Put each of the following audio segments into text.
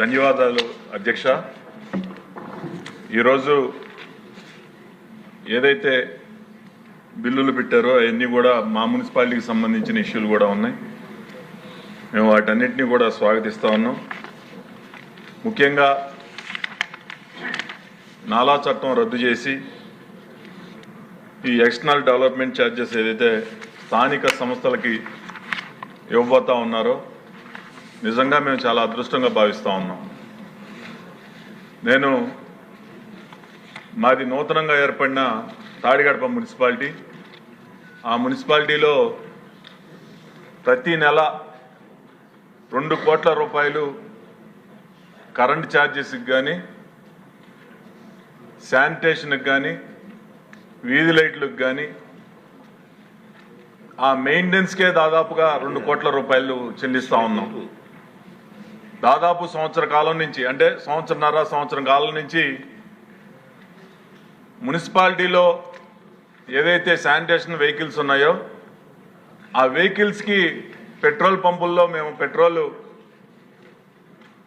ధన్యవాదాలు అధ్యక్ష. ఈరోజు ఏదైతే బిల్లులు పెట్టారో అవన్నీ కూడా మా మున్సిపాలిటీకి సంబంధించిన ఇష్యూలు కూడా ఉన్నాయి. మేము వాటన్నిటిని కూడా స్వాగతిస్తా ఉన్నాం. ముఖ్యంగా నాలా చట్టం రద్దు చేసి ఈ ఎక్స్టర్నల్ డెవలప్మెంట్ ఛార్జెస్ ఏదైతే స్థానిక సంస్థలకి ఇవ్వబోతా ఉన్నారో నిజంగా మేము చాలా అదృష్టంగా భావిస్తూ ఉన్నాం. నేను మాది నూతనంగా ఏర్పడిన తాడిగడప మున్సిపాలిటీ. ఆ మున్సిపాలిటీలో ప్రతి నెల రెండు కోట్ల రూపాయలు కరెంట్ ఛార్జెస్కి కానీ శానిటేషన్కి కానీ వీధి లైట్లకు కానీ ఆ మెయింటెనెన్స్కే దాదాపుగా రెండు కోట్ల రూపాయలు చెల్లిస్తూ ఉన్నాం. దాదాపు సంవత్సర కాలం నుంచి అంటే సంవత్సరన్నర సంవత్సరం కాలం నుంచి మున్సిపాలిటీలో ఏదైతే శానిటేషన్ వెహికల్స్ ఉన్నాయో ఆ వెహికల్స్కి పెట్రోల్ పంపుల్లో మేము పెట్రోల్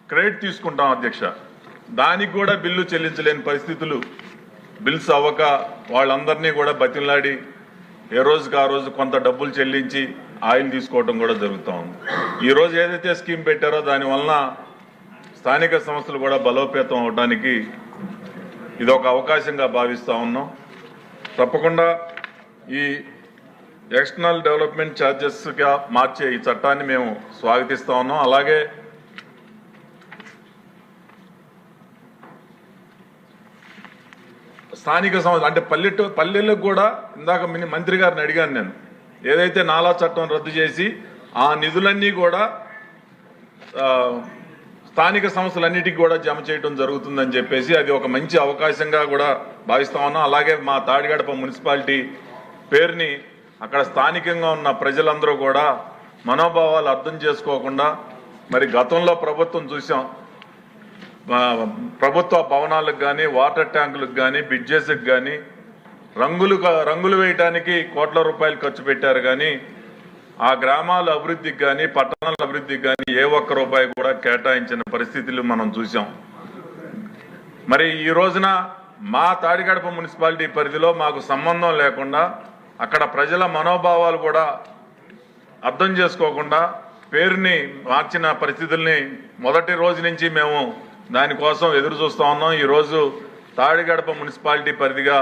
క్రెడిట్ తీసుకుంటాం అధ్యక్ష. దానికి కూడా బిల్లు చెల్లించలేని పరిస్థితులు బిల్స్ అవ్వక వాళ్ళందరినీ కూడా బతిలాడి ఏ రోజుకి ఆ రోజు కొంత డబ్బులు చెల్లించి ఆయిల్ తీసుకోవడం కూడా జరుగుతూ ఉంది. ఈరోజు ఏదైతే స్కీమ్ పెట్టారో దాని వలన స్థానిక సంస్థలు కూడా బలోపేతం అవడానికి ఇది ఒక అవకాశంగా భావిస్తూ ఉన్నాం. తప్పకుండా ఈ ఎక్స్టర్నల్ డెవలప్మెంట్ ఛార్జెస్గా మార్చే ఈ చట్టాన్ని మేము స్వాగతిస్తూ ఉన్నాం. అలాగే స్థానిక సంస్థ అంటే పల్లెటూ పల్లెలకు కూడా ఇందాక మిని- మంత్రి గారిని అడిగాను నేను. ఏదైతే నాలా చట్టం రద్దు చేసి ఆ నిధులన్నీ కూడా స్థానిక సంస్థలన్నిటికీ కూడా జమ చేయడం జరుగుతుందని చెప్పేసి అది ఒక మంచి అవకాశంగా కూడా భావిస్తా ఉన్నాం. అలాగే మా తాడిగడప మున్సిపాలిటీ పేరుని అక్కడ స్థానికంగా ఉన్న ప్రజలందరూ కూడా మనోభావాలు అర్థం చేసుకోకుండా మరి గతంలో ప్రభుత్వం చూసాం. ప్రభుత్వ భవనాలకు కానీ వాటర్ ట్యాంకులకు కానీ బ్రిడ్జెస్కి కానీ రంగులు రంగులు వేయటానికి కోట్ల రూపాయలు ఖర్చు పెట్టారు కానీ ఆ గ్రామాల అభివృద్ధికి కానీ పట్టణాల అభివృద్ధికి కానీ ఏ ఒక్క రూపాయి కూడా కేటాయించిన పరిస్థితులు మనం చూసాం మరి ఈ రోజున మా తాడిగడప మున్సిపాలిటీ పరిధిలో మాకు సంబంధం లేకుండా అక్కడ ప్రజల మనోభావాలు కూడా అర్థం చేసుకోకుండా పేరుని మార్చిన పరిస్థితుల్ని మొదటి రోజు నుంచి మేము దానికోసం ఎదురు చూస్తూ ఉన్నాం. ఈరోజు తాడిగడప మున్సిపాలిటీ పరిధిగా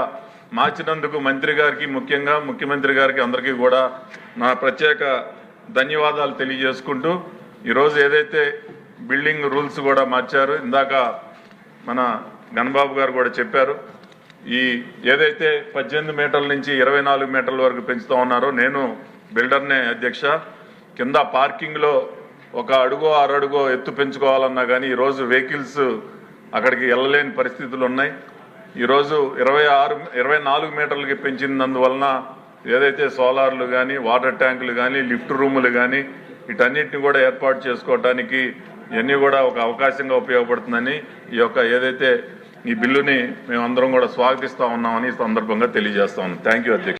మార్చినందుకు మంత్రి గారికి ముఖ్యంగా ముఖ్యమంత్రి గారికి అందరికీ కూడా నా ప్రత్యేక ధన్యవాదాలు తెలియజేసుకుంటూ ఈరోజు ఏదైతే బిల్డింగ్ రూల్స్ కూడా మార్చారు ఇందాక మన గణబాబు గారు కూడా చెప్పారు ఈ ఏదైతే పద్దెనిమిది మీటర్ల నుంచి ఇరవై నాలుగు మీటర్ల వరకు పెంచుతూ ఉన్నారో నేను బిల్డర్నే అధ్యక్ష కింద పార్కింగ్లో ఒక అడుగో అరడుగో ఎత్తు పెంచుకోవాలన్నా కానీ ఈరోజు వెహికల్స్ అక్కడికి వెళ్ళలేని పరిస్థితులు ఉన్నాయి. ఈరోజు ఇరవై ఆరు ఇరవై నాలుగు మీటర్లకి పెంచినందువలన ఏదైతే సోలార్లు కానీ వాటర్ ట్యాంకులు కానీ లిఫ్ట్ రూములు కానీ వీటన్నిటిని కూడా ఏర్పాటు చేసుకోవడానికి ఇవన్నీ కూడా ఒక అవకాశంగా ఉపయోగపడుతుందని ఈ యొక్క ఏదైతే ఈ బిల్లుని మేమందరం కూడా స్వాగతిస్తా ఉన్నామని సందర్భంగా తెలియజేస్తా ఉన్నాం. థ్యాంక్ యూ అధ్యక్ష.